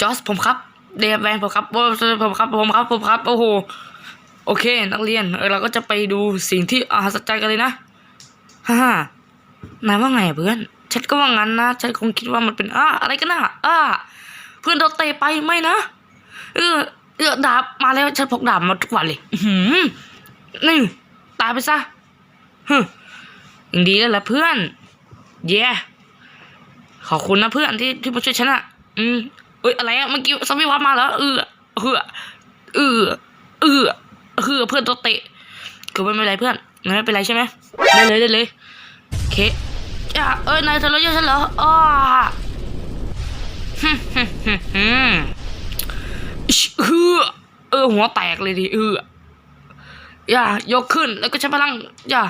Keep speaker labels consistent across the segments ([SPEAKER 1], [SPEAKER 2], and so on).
[SPEAKER 1] จอสผมครับเดฟแวนผมครับโอ้ผมครับผมครับผมครับ โอ้โห โอเค นักเรียนเออเราก็จะไปดูสิ่งที่อาหัศจรรย์กันเลยนะฮ่าฮ่านายว่าไงเพื่อนฉันก็ว่างั้นนะฉันคงคิดว่ามันเป็นอ้าอะไรกันนะอ้า เพื่อนเราเตะไปไม่นะเออเออดาบมาแล้วฉันพกดาบมาทุกวันเลยหือนี่ตายไปซะฮึย่างดีแล้วละเพื่อน เย้ขอบคุณนะเพื่อนที่ที่มาช่วยฉันอะอืม อ้ยอะไรอะเมื่อกี้ซอมบี้วับมาแล้วเออเออเออเออเออเพื่อนตัวเตะคือไม่เป็นไรเพื่อนไม่เป็นไรใช่ไหมได้เลยได้เลยโอเคจ้าเอ้ยนายทะเลาะเยอะฉันเหรออ้าฮึ่มฮึ่มฮึ่มฮึ่มอิ๊ชเออเออหัวแตกเลยดิเอออย่ายกขึ้นแล้วก็ใช้พลังอย่า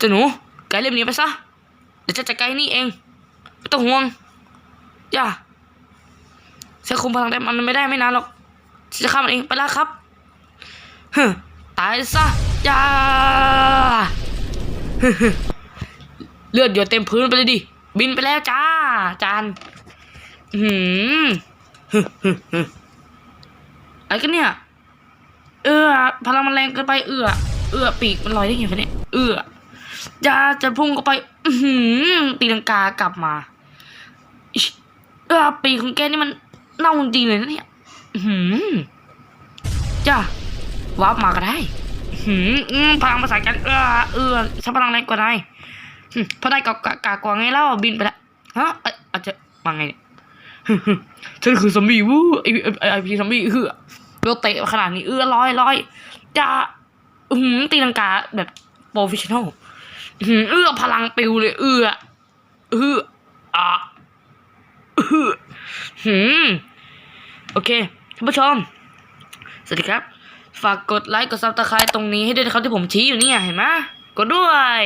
[SPEAKER 1] จ้าหนูไกลเล่มนี้ไปซะเดี๋ยวจะจัดการนี่เองไม่ต้องห่วงอย่า ใช้คุมพลังได้มันไม่ได้ไม่นานหรอกจะฆ่ามันเองไปแล้วครับฮึตายซะอย่าเลือดหยดเต็มพื้นไปเลยดิ บินไปแล้วจ้า จานหืมฮึฮึฮึอะไรกันเนี่ย เออพลังมันแรงเกินไปเอือเอือปีกมันลอยได้ไงคะเนี่ยเอือจะจะพุ่งเข้าไป อือหือตีลังกากลับมา เออปีกของแกนี่มัน เน่าจริงเลยนะเนี่ยหือจ้าวาร์ปมาก็ได้หืมพลังภาษากัน เออเออใช้พลังแรงกว่านายหึเพราะได้กากากากว่าไงเล่าบินไปละฮะเอ้ยอาจจะมาไงเนี่ยฉันคือซอมบี้วู้ไอไอไอพีซอมบี้เฮือเรเตะขนาดนี้เอื้อลอยลอยจะหืมตีลังกาแบบโปรเฟชชั่นอลอื้อหือเอื้อพลังปิวเลย เอื้อเอื้ออะเอื้อ หืมโอเคท่านผู้ชม สวัสดีครับ ฝากกดไลค์กดซับสไครต์ตรงนี้ให้ด้วยนะครับที่ผมชี้อยู่เนี่ยเห็นไหมกดด้วย